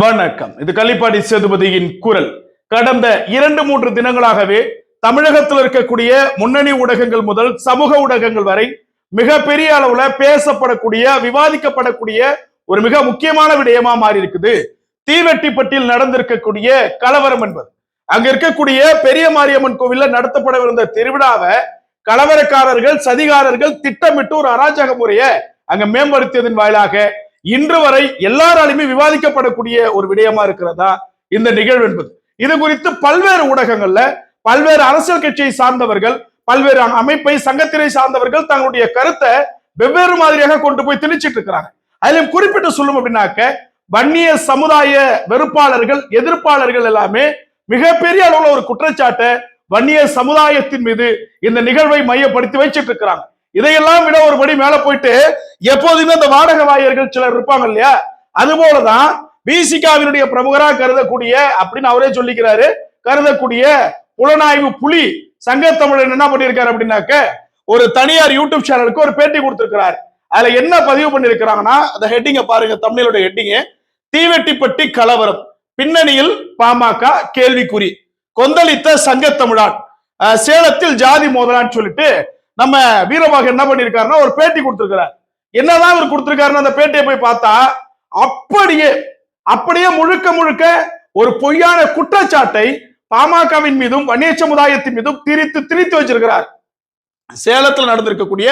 வணக்கம். இது கள்ளிப்பாடி சேதுபதியின் குரல். கடந்த இரண்டு மூன்று தினங்களாகவே தமிழகத்தில் இருக்கக்கூடிய முன்னணி ஊடகங்கள் முதல் சமூக ஊடகங்கள் வரை மிகப்பெரிய அளவுல பேசப்படக்கூடிய விவாதிக்கப்படக்கூடிய ஒரு மிக முக்கியமான விடயமா மாறி இருக்குது தீவெட்டிப்பட்டியில் நடந்திருக்கக்கூடிய கலவரம் என்பது. அங்க இருக்கக்கூடிய பெரிய மாரியம்மன் கோவில்ல நடத்தப்படவிருந்த திருவிழாவை கலவரக்காரர்கள் சதிகாரர்கள் திட்டமிட்டு ஒரு அராஜக முறையை அங்க மேம்படுத்தியதன் வாயிலாக இன்று வரை எல்லாராலுமே விவாதிக்கப்படக்கூடிய ஒரு விடயமா இருக்கிறதா இந்த நிகழ்வு என்பது. இது குறித்து பல்வேறு ஊடகங்கள்ல பல்வேறு அரசியல் கட்சியை சார்ந்தவர்கள் பல்வேறு அமைப்பை சங்கத்தினை சார்ந்தவர்கள் தங்களுடைய கருத்தை வெவ்வேறு மாதிரியாக கொண்டு போய் திணிச்சிட்டு இருக்கிறாங்க. அதிலும் குறிப்பிட்டு சொல்லும் அப்படின்னாக்க வன்னிய சமுதாய வெறுப்பாளர்கள் எதிர்ப்பாளர்கள் எல்லாமே மிகப்பெரிய அளவுல ஒரு குற்றச்சாட்டை வன்னிய சமுதாயத்தின் மீது இந்த நிகழ்வை மையப்படுத்தி வச்சிட்டு இருக்கிறாங்க. இதையெல்லாம் விட ஒருபடி மேல போயிட்டு எப்போதுமே இந்த வாடகை வாயர்கள் சிலர் இருப்பாங்க இல்லையா? அது போலதான் விசிகாவினுடைய பிரமுகரா கருதக்கூடிய அப்படின்னு அவரே சொல்லிக்கிறாரு. கருதக்கூடிய புலனாய்வு புலி சங்கத்தமிழன் என்ன பண்ணியிருக்காரு அப்படின்னாக்க ஒரு தனியார் யூடியூப் சேனலுக்கு ஒரு பேட்டி கொடுத்திருக்கிறார். அதுல என்ன பதிவு பண்ணிருக்கிறாங்கன்னா அந்த ஹெட்டிங்க பாருங்க தமிழோட ஹெட்டிங்க தீவெட்டிப்பட்டி கலவரம் பின்னணியில் பாமக கேள்விக்குறி கொந்தளித்த சங்கத்தமிழான் அஹ், சேலத்தில் ஜாதி மோதலான்னு சொல்லிட்டு நம்ம வீரமாக என்ன பண்ணிருக்காருன்னா ஒரு பேட்டி கொடுத்திருக்கிறார். என்னதான் அவர் கொடுத்திருக்காருன்னு அந்த பேட்டியை போய் பார்த்தா அப்படியே அப்படியே முழுக்க முழுக்க ஒரு பொய்யான குற்றச்சாட்டை பாமகவின் மீதும் வன்னிய சமுதாயத்தின் மீதும் திரித்து திரித்து வச்சிருக்கிறார். சேலத்தில் நடந்திருக்கக்கூடிய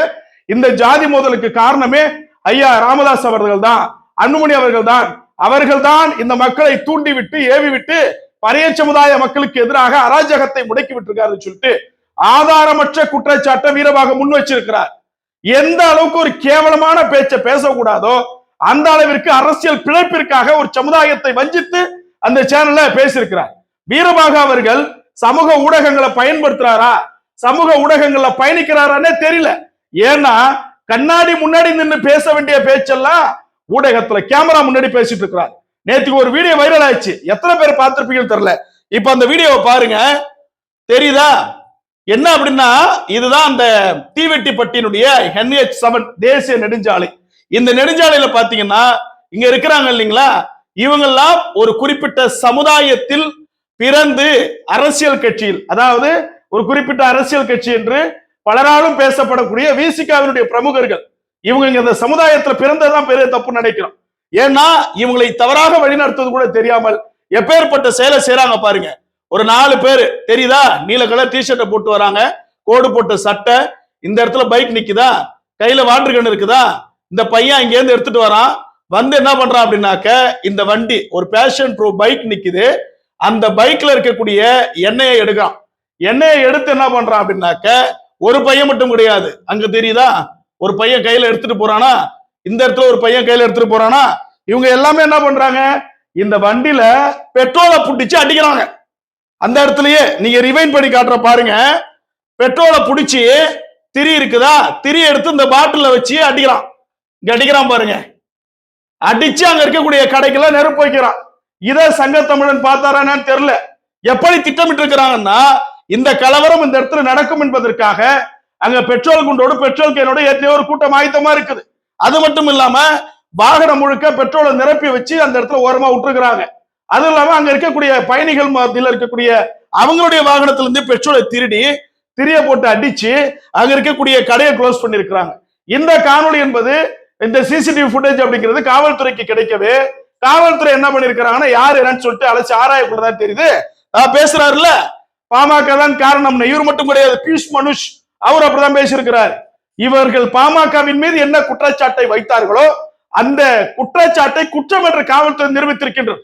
இந்த ஜாதி மோதலுக்கு காரணமே ஐயா ராமதாஸ் அவர்கள் தான் அன்புமணி அவர்கள் தான். அவர்கள் தான் இந்த மக்களை தூண்டி விட்டு ஏவி விட்டு பறைய சமுதாய மக்களுக்கு எதிராக அராஜகத்தை முடக்கி விட்டிருக்காருன்னு சொல்லிட்டு ஆதாரமற்ற குற்றச்சாட்டை வீரமாக முன் வச்சிருக்கிறார். எந்த அளவுக்கு ஒரு கேவலமான பேச்சை பேசக்கூடாதோ அந்த அளவிற்கு அரசியல் பிழைப்பிற்காக ஒரு சமுதாயத்தை வஞ்சித்து அந்த சேனல்ல பேசியிருக்கிறார். வீரபாக அவர்கள் சமூக ஊடகங்களை பயன்படுத்துறாரா? சமூக ஊடகங்கள்ல பயணிக்கிறாரான்னே தெரியல. ஏன்னா கண்ணாடி முன்னாடி நின்று பேச வேண்டிய பேச்செல்லாம் ஊடகத்துல கேமரா முன்னாடி பேசிட்டு இருக்கிறார். நேத்துக்கு ஒரு வீடியோ வைரல் ஆயிடுச்சு. எத்தனை பேர் பார்த்திருப்பீங்கன்னு தெரியல. இப்ப அந்த வீடியோவை பாருங்க. தெரியுதா? என்ன அப்படின்னா இதுதான் அந்த தீவெட்டிப்பட்டினுடைய என்ஹெச் செவன் தேசிய நெடுஞ்சாலை. இந்த நெடுஞ்சாலையில பாத்தீங்கன்னா இங்க இருக்கிறாங்க இல்லைங்களா? இவங்கெல்லாம் ஒரு குறிப்பிட்ட சமுதாயத்தில் பிறந்து அரசியல் கட்சியில் அதாவது ஒரு குறிப்பிட்ட அரசியல் கட்சி என்று பலராலும் பேசப்படக்கூடிய விசிகாவினுடைய பிரமுகர்கள். இவங்க இங்க இந்த சமுதாயத்துல பிறந்ததுதான் பெரிய தப்பு நினைக்கிறோம். ஏன்னா இவங்களை தவறாக வழிநடத்துவது கூட தெரியாமல் எப்பேற்பட்ட செயலை செய்றாங்க பாருங்க. ஒரு நாலு பேர் தெரியுதா? நீல கலர் டிஷர்ட்டை போட்டு வராங்க. கோடு போட்ட சட்டை இந்த இடத்துல பைக் நிக்குதா? கையில வாட்டர் கன் இருக்குதா? இந்த பையன் இங்கேருந்து எடுத்துட்டு வரான். வந்து என்ன பண்றான் அப்படின்னாக்க இந்த வண்டி ஒரு பேஷன் ப்ரோ பைக் நிக்குது. அந்த பைக்ல இருக்கக்கூடிய எண்ணெயை எடுக்கிறான். எண்ணெயை எடுத்து என்ன பண்றான் அப்படின்னாக்க ஒரு பையன் மட்டும் கிடையாது. அங்க தெரியுதா? ஒரு பையன் கையில எடுத்துட்டு போறானா? இந்த இடத்துல ஒரு பையன் கையில எடுத்துட்டு போறானா? இவங்க எல்லாமே என்ன பண்றாங்க? இந்த வண்டியில பெட்ரோலை புட்டிச்சு அடிக்கிறாங்க. அந்த இடத்துலயே நீங்க ரிவைன் பண்ணி காட்டுற பாருங்க. பெட்ரோலை பிடிச்சி திரி இருக்குதா? திரி எடுத்து இந்த பாட்டில வச்சு அடிக்கிறான். இங்க அடிக்கிறான் பாருங்க. அடிச்சு அங்க இருக்கக்கூடிய கடைக்கெல்லாம் நெருப்பு வைக்கிறான். இத சங்கத்தமிழன் பார்த்தாரான்னு தெரியல. எப்படி திட்டமிட்டு இருக்கிறாங்கன்னா இந்த கலவரம் இந்த இடத்துல நடக்கும் என்பதற்காக அங்க பெட்ரோல் குண்டோடு பெட்ரோல் கேனோட ஏற்கனவே ஒரு கூட்டம் ஆயத்தமா இருக்குது. அது மட்டும் இல்லாம வாகனம் முழுக்க பெட்ரோலை நிரப்பி வச்சு அந்த இடத்துல ஓரமா விட்டுருக்குறாங்க. அதுவும் இல்லாம அங்க இருக்கக்கூடிய பயணிகள் மத்தியில் இருக்கக்கூடிய அவங்களுடைய வாகனத்துல இருந்து பெட்ரோலை திருடி திரிய போட்டு அடிச்சு அங்க இருக்கக்கூடிய கடையை க்ளோஸ் பண்ணிருக்கிறாங்க. இந்த காணொளி என்பது இந்த சிசிடிவி ஃபுட்டேஜ் அப்படிங்கிறது காவல்துறைக்கு கிடைக்கவே காவல்துறை என்ன பண்ணிருக்கிறாங்கன்னா யார் என்னன்னு சொல்லிட்டு அழைச்சி ஆராயக்குள்ளதான் தெரியுது. நான் பேசுறாருல பாமக தான் காரணம். இவர் மட்டும் கிடையாது. பியூஷ் மனுஷ் அவர் அப்படிதான் பேசியிருக்கிறார். இவர்கள் பாமகவின் மீது என்ன குற்றச்சாட்டை வைத்தார்களோ அந்த குற்றச்சாட்டை குற்றம் என்று காவல்துறை நிரூபித்திருக்கின்றது.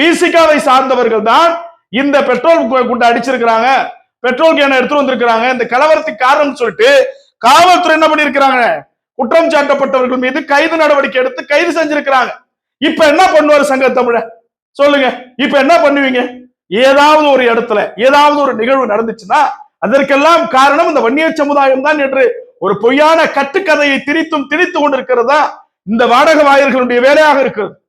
பிசிகாவை சார்ந்தவர்கள் தான் இந்த பெட்ரோல் கு- குண்டை அடிச்சிருக்கிறாங்க. பெட்ரோல் கேனை எடுத்து வந்திருக்கிறாங்க. இந்த கலவரத்துக்கு காரணம் சொல்லிட்டு காவல்துறை என்ன பண்ணிருக்கிறாங்க குற்றம் சாட்டப்பட்டவர்கள் மீது கைது நடவடிக்கை எடுத்து கைது செஞ்சிருக்கிறாங்க. இப்ப என்ன பண்ணுவார் சங்க தமிழ? சொல்லுங்க. இப்ப என்ன பண்ணுவீங்க? ஏதாவது ஒரு இடத்துல ஏதாவது ஒரு நிகழ்வு நடந்துச்சுன்னா அதற்கெல்லாம் காரணம் இந்த வன்னிய சமுதாயம் தான் என்று ஒரு பொய்யான கட்டுக்கதையை திரித்தும் திணித்து கொண்டிருக்கிறதா இந்த வாடக வாயர்களுடைய வேலையாக இருக்கிறது.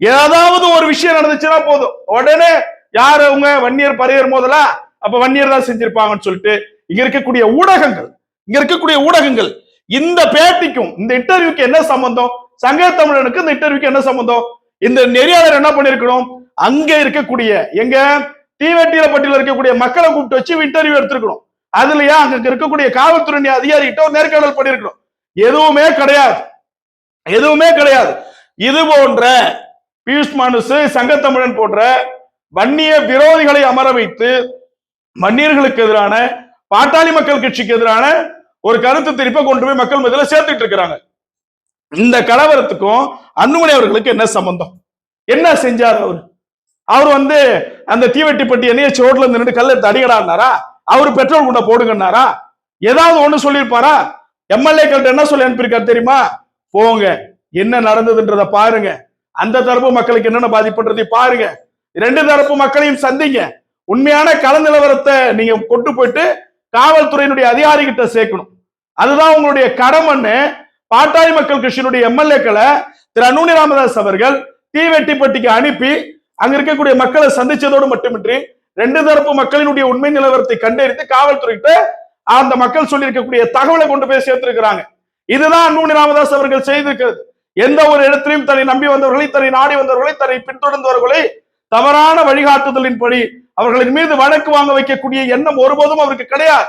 ஏதாவது ஒரு விஷயம் நடந்துச்சுன்னா போதும். உடனே யாரு அவங்க? வன்னியர் பரையர் மோதலா அப்ப வன்னியர் தான் செஞ்சிருப்பாங்கன்னு சொல்லிட்டு இங்க இருக்கக்கூடிய ஊடகங்கள் இங்க இருக்கக்கூடிய ஊடகங்கள் இந்த பேட்டிக்கும் இந்த இன்டர்வியூக்கு என்ன சம்பந்தம்? சங்க தமிழனுக்கு இந்த இன்டர்வியூக்கு என்ன சம்பந்தம்? இந்த நெறியாளர் என்ன பண்ணிருக்கணும்? அங்க இருக்கக்கூடிய எங்க? தீவெட்டியில பட்டியல இருக்கக்கூடிய மக்களை கூப்பிட்டு வச்சு இன்டர்வியூ எடுத்திருக்கணும். அதுலயா அங்க இருக்கக்கூடிய காவல்துறை அதிகாரிகிட்ட ஒரு நேர்காணல் பண்ணிருக்கணும். எதுவுமே கிடையாது. எதுவுமே கிடையாது. இது போன்ற பியூஷ் மனுசு சங்கத்தமிழன் போன்ற வன்னிய விரோதிகளை அமர வைத்து வன்னியர்களுக்கு எதிரான பாட்டாளி மக்கள் கட்சிக்கு எதிரான ஒரு கருத்து திருப்ப கொண்டு போய் மக்கள் மத்தியில சேர்த்துட்டு இருக்கிறாங்க. இந்த கலவரத்துக்கும் அன்புமணி அவர்களுக்கு என்ன சம்பந்தம்? என்ன செஞ்சார் அவர்? அவர் வந்து அந்த தீவெட்டிப்பட்டி என்னைய சோட்ல இருந்து நின்று கல் அவர் பெட்ரோல் குண்டை போடுங்கன்னாரா? ஏதாவது ஒண்ணு சொல்லியிருப்பாரா? எம்எல்ஏக்கள்கிட்ட என்ன சொல்லி அனுப்பியிருக்காரு தெரியுமா? போங்க என்ன நடந்ததுன்றத பாருங்க. அந்த தரப்பு மக்களுக்கு என்னென்ன பாதிப்புன்றதை பாருங்க. ரெண்டு தரப்பு மக்களையும் சந்திங்க. உண்மையான கள நிலவரத்தை நீங்க கொண்டு போயிட்டு காவல்துறையினுடைய அதிகாரிகிட்ட சேர்க்கணும். அதுதான் உங்களுடைய கடமைன்னு பாட்டாளி மக்கள் கட்சியினுடைய எம்எல்ஏக்களை திரு அன்புமணி ராமதாஸ் அவர்கள் தீவெட்டிப்பட்டிக்கு அனுப்பி அங்க இருக்கக்கூடிய மக்களை சந்திச்சதோடு மட்டுமின்றி ரெண்டு தரப்பு மக்களினுடைய உண்மை நிலவரத்தை கண்டறிந்து காவல்துறைகிட்ட அந்த மக்கள் சொல்லியிருக்கக்கூடிய தகவலை கொண்டு போய் சேர்த்திருக்கிறாங்க. இதுதான் அன்னூனி ராமதாஸ் அவர்கள் செய்திருக்கிறது. எந்த ஒரு இடத்திலையும் தன்னை நம்பி வந்தவர்களை தன்னை நாடி வந்தவர்களை தன்னை பின்தொடர்ந்தவர்களை தவறான வழிகாட்டுதலின்படி அவர்களின் மீது வழக்கு வாங்க வைக்கக்கூடிய எண்ணம் ஒருபோதும் அவருக்கு கிடையாது.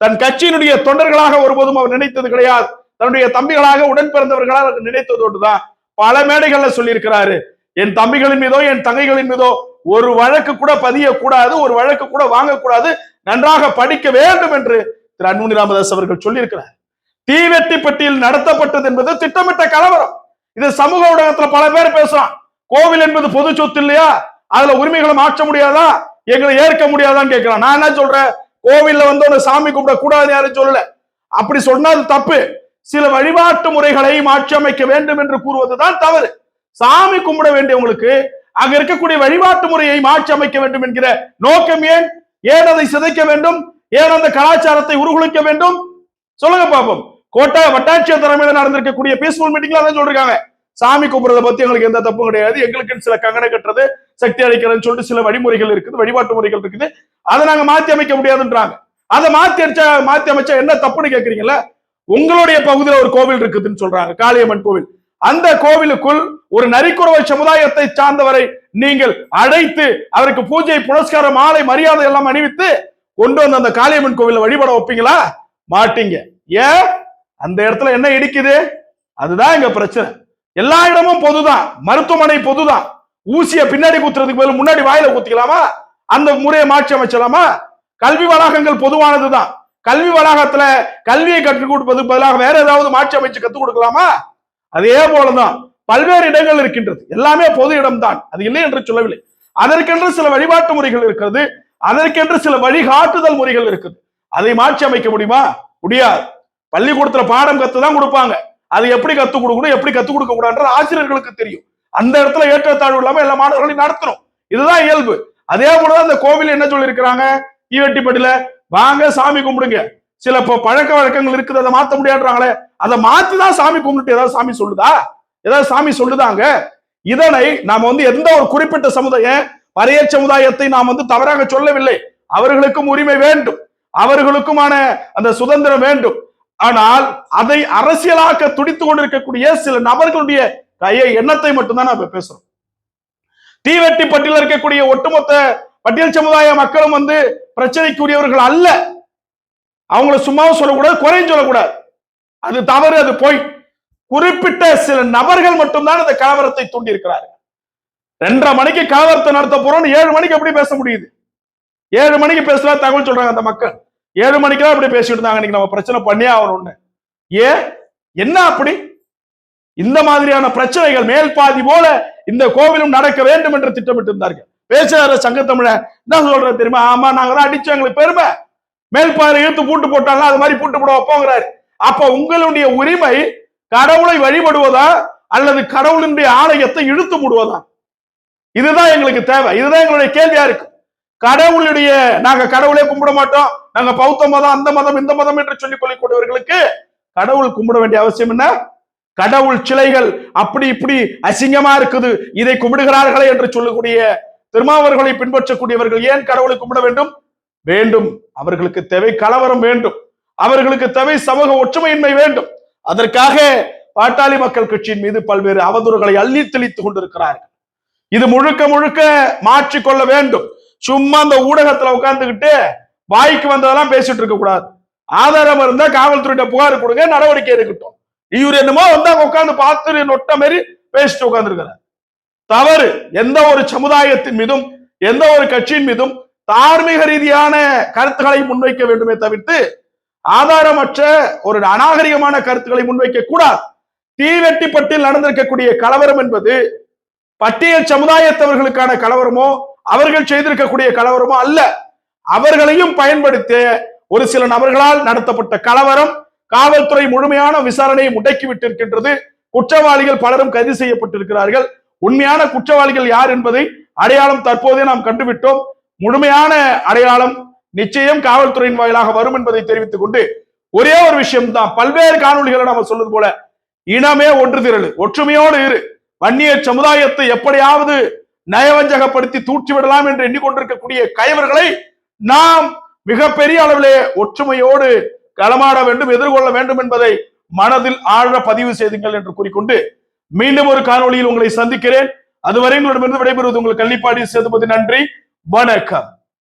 தன் கட்சியினுடைய தொண்டர்களாக ஒருபோதும் அவர் நினைத்தது கிடையாது. தன்னுடைய தம்பிகளாக உடன் பிறந்தவர்களாக அவர் நினைத்ததோடுதான் பல மேடைகள்ல சொல்லியிருக்கிறாரு. என் தம்பிகளின் மீதோ என் தங்கைகளின் மீதோ ஒரு வழக்கு கூட பதியக்கூடாது ஒரு வழக்கு கூட வாங்கக்கூடாது நன்றாக படிக்க வேண்டும் என்று திரு அன்புமணி ராமதாஸ் அவர்கள் சொல்லியிருக்கிறார். தீவெட்டிப்பட்டியில் நடத்தப்பட்டது என்பது திட்டமிட்ட கலவரம். இது சமூக ஊடகத்துல பல பேர் பேசுறான். கோவில் என்பது பொது சொத்து இல்லையா? அதுல உரிமைகளை மாற்ற முடியாதா? எங்களை ஏற்க முடியாதான்னு கேட்கிறான் நான் என்ன சொல்றேன்? கோவில்ல வந்து ஒரு சாமி கும்பிட கூடாது யாரும் சொல்லல. அப்படி சொன்னா அது தப்பு. சில வழிபாட்டு முறைகளை மாற்றி அமைக்க வேண்டும் என்று கூறுவதுதான் தவறு. சாமி கும்பிட வேண்டியவங்களுக்கு அங்க இருக்கக்கூடிய வழிபாட்டு முறையை மாற்றி அமைக்க வேண்டும் என்கிற நோக்கம் ஏன்? ஏன் அதை சிதைக்க வேண்டும்? ஏன் அந்த கலாச்சாரத்தை உருகுலைக்க வேண்டும்? சொல்லுங்க பாப்போம். கோட்டை வட்டாட்சியர் தலைமையில நடந்திருக்கக்கூடிய பீஸ்ஃபுல் மீட்டிங்ல அதான் சொல்றாங்க சாமி கும்பிடுறத பத்தி எங்களுக்கு எந்த தப்பும் கிடையாது. எங்களுக்கு சில கங்கணை கட்டுறது சக்தி அளிக்கிறதுன்னு சொல்லிட்டு சில வழிமுறைகள் இருக்குது வழிபாட்டு முறைகள் இருக்குது. அதை நாங்க மாத்தி அமைக்க முடியாதுன்றாங்க. அதை மாத்தி அடிச்சா மாத்தி அமைச்சா என்ன தப்புன்னு கேக்குறீங்கல்ல? உங்களுடைய பகுதியில் ஒரு கோவில் இருக்குதுன்னு சொல்றாங்க காளியம்மன் கோவில். அந்த கோவிலுக்குள் ஒரு நரிக்குறவை சமுதாயத்தை சார்ந்தவரை நீங்கள் அழைத்து அவருக்கு பூஜை புனஸ்காரம் மாலை மரியாதை எல்லாம் அணிவித்து கொண்டு வந்து அந்த காளியம்மன் கோவில வழிபட வைப்பீங்களா? மாட்டீங்க. ஏன்? அந்த இடத்துல என்ன இடிக்குது? அதுதான் எங்க பிரச்சனை. எல்லா இடமும் பொதுதான். மருத்துவமனை பொதுதான். ஊசிய பின்னாடி குத்துறதுக்கு பதில் முன்னாடி வாயில குத்திக்கலாமா? அந்த முறையை மாற்றி அமைச்சலாமா கல்வி வளாகங்கள் பொதுவானதுதான். கல்வி வளாகத்துல கல்வியை கற்றுக் கொடுப்பதுக்கு பதிலாக வேற ஏதாவது மாற்றி அமைச்சு கத்துக் கொடுக்கலாமா? அதே போலதான் பல்வேறு இடங்கள் இருக்கின்றது. எல்லாமே பொது இடம்தான். அது இல்லை என்று சொல்லவில்லை. அதற்கென்று சில வழிபாட்டு முறைகள் இருக்கிறது. அதற்கென்று சில வழிகாட்டுதல் முறைகள் இருக்குது. அதை மாற்றி அமைக்க முடியுமா? முடியாது. பள்ளிக்கூடத்துல பாடம் கத்து தான் கொடுப்பாங்க. அது எப்படி கத்துக் கொடுக்கணும் எப்படி கத்துக் கொடுக்க கூடாதுன்றது ஆசிரியர்களுக்கு தெரியும். அந்த இடத்துல ஏற்றத்தாழ்வு இல்லாம எல்லா மாணவர்களையும் நடத்தணும். இதுதான் இயல்பு. அதே போலதான் அந்த கோவில் என்ன சொல்லியிருக்கிறாங்க? ஈவெட்டிப்பட்டியில வாங்க சாமி கும்பிடுங்க. சில பழக்க வழக்கங்கள் இருக்குது அதை மாத்த முடியாடுறாங்களே அதை மாத்தி தான் சாமி கும்பிட்டு ஏதாவது சாமி சொல்லுதா? ஏதாவது சாமி சொல்லுதாங்க? இதனை நாம வந்து எந்த ஒரு குறிப்பிட்ட சமுதாயம் பறைய சமுதாயத்தை நாம் வந்து தவறாக சொல்லவில்லை. அவர்களுக்கும் உரிமை வேண்டும். அவர்களுக்குமான அந்த சுதந்திரம் வேண்டும். ஆனால் அதை அரசியலாக்க துடித்து கொண்டிருக்கக்கூடிய சில நபர்களுடைய கையை எண்ணத்தை மட்டும்தான் நாம பேசுறோம். தீவெட்டி பட்டியல இருக்கக்கூடிய ஒட்டுமொத்த பட்டியல் சமுதாய மக்களும் வந்து பிரச்சனைக்குரியவர்கள் அல்ல. அவங்கள சும்மாவும் சொல்லக்கூடாது குறையும் சொல்லக்கூடாது. அது தவறு அது போய். குறிப்பிட்ட சில நபர்கள் மட்டும்தான் இந்த கலவரத்தை தூண்டி இருக்கிறார்கள் ரெண்டரை மணிக்கு கலவரத்தை நடத்த போறோம்னு ஏழு மணிக்கு எப்படி பேச முடியுது? ஏழு மணிக்கு பேசுறா தகவல் சொல்றாங்க அந்த மக்கள். ஏழு மணிக்கு இப்படி பேசிட்டு இருந்தாங்க. இன்னைக்கு நம்ம பிரச்சனை பண்ணியே ஆகணும்னு ஏன்? என்ன அப்படி? இந்த மாதிரியான பிரச்சனைகள் மேல் பாதி போல இந்த கோவிலும் நடக்க வேண்டும் என்று திட்டமிட்டு இருந்தார்கள். பேசுகிற சங்க தமிழ என்ன சொல்ற தெரியுமா? ஆமா நாங்க தான் அடிச்சோம். எங்களுக்கு பெருமை. மேல்பாறை இழுத்து பூட்டு போட்டாங்க அது மாதிரி பூட்டு போட வைப்போங்கிறாரு. அப்ப உங்களுடைய உரிமை கடவுளை வழிபடுவதா அல்லது கடவுளினுடைய ஆலயத்தை இழுத்து மூடுவதா? இதுதான் எங்களுக்கு தேவை. இதுதான் எங்களுடைய கேள்வியா இருக்கு. கடவுளுடைய நாங்க கடவுளே கும்பிட மாட்டோம். நாங்க பௌத்த மதம் அந்த மதம் இந்த மதம் என்று சொல்லிக் கொள்ளக்கூடியவர்களுக்கு கடவுள் கும்பிட வேண்டிய அவசியம் என்ன? கடவுள் சிலைகள் அப்படி இப்படி அசிங்கமா இருக்குது. இதை கும்பிடுகிறார்களே என்று சொல்லக்கூடிய திருமாவர்களை பின்பற்றக்கூடியவர்கள் ஏன் கடவுளை கும்பிட வேண்டும்? வேண்டும். அவர்களுக்கு தேவை கலவரம் வேண்டும். அவர்களுக்கு தேவை சமூக ஒற்றுமையின்மை வேண்டும். அதற்காக பாட்டாளி மக்கள் கட்சியின் மீது பல்வேறு அவதூறுகளை அள்ளி தெளித்துக் கொண்டிருக்கிறார்கள். இது முழுக்க முழுக்க மாற்றிக்கொள்ள வேண்டும். சும்மா அந்த ஊடகத்துல உட்கார்ந்துகிட்டு வாய்க்கு வந்ததெல்லாம் பேசிட்டு இருக்க கூடாது. ஆதாரம் இருந்தா காவல்துறையிட்ட புகார் கொடுங்க நடவடிக்கை எடுக்கட்டும். இவர் என்னமோ வந்து அங்க உட்கார்ந்து பார்த்து நொட்ட மாரி பேசிட்டு உட்காந்துருக்கிறார் தவறு. எந்த ஒரு சமுதாயத்தின் மீதும் எந்த ஒரு கட்சியின் மீதும் தார்மீக ரீதியான கருத்துக்களை முன்வைக்க வேண்டுமே தவிர்த்து ஆதாரமற்ற ஒரு அநாகரிகமான கருத்துக்களை முன்வைக்க கூடாது. தீவெட்டிப்பட்டில் நடந்திருக்கக்கூடிய கலவரம் என்பது பட்டியல் சமுதாயத்தவர்களுக்கான கலவரமோ அவர்கள் செய்திருக்கக்கூடிய கலவரமோ அல்ல. அவர்களையும் பயன்படுத்தி ஒரு சில நபர்களால் நடத்தப்பட்ட கலவரம் காவல்துறை முழுமையான விசாரணையை முடக்கி விட்டிருக்கின்றது குற்றவாளிகள் பலரும் கைது செய்யப்பட்டிருக்கிறார்கள். உண்மையான குற்றவாளிகள் யார் என்பதை அடையாளம் தற்போதே நாம் கண்டுவிட்டோம். முழுமையான அடையாளம் நிச்சயம் காவல்துறையின் வாயிலாக வரும் என்பதை தெரிவித்துக் கொண்டு ஒரே ஒரு விஷயம் தான் பல்வேறு காணொலிகளை நாம சொல்வது போல இனமே ஒன்று திரளு ஒற்றுமையோடு இரு. வன்னிய சமுதாயத்தை எப்படியாவது நயவஞ்சகப்படுத்தி தூற்றி விடலாம் என்று எண்ணிக்கொண்டிருக்கக்கூடிய கைவர்களை நாம் மிகப்பெரிய அளவிலே ஒற்றுமையோடு களமாட வேண்டும் எதிர்கொள்ள வேண்டும் என்பதை மனதில் ஆழ பதிவு செய்துங்கள் என்று கூறிக்கொண்டு மீண்டும் ஒரு காணொளியில் உங்களை சந்திக்கிறேன். அதுவரை உங்களிடமிருந்து விடைபெறுவது உங்கள் கள்ளிப்பாடி சேதுபதி. நன்றி. வணக்கம்.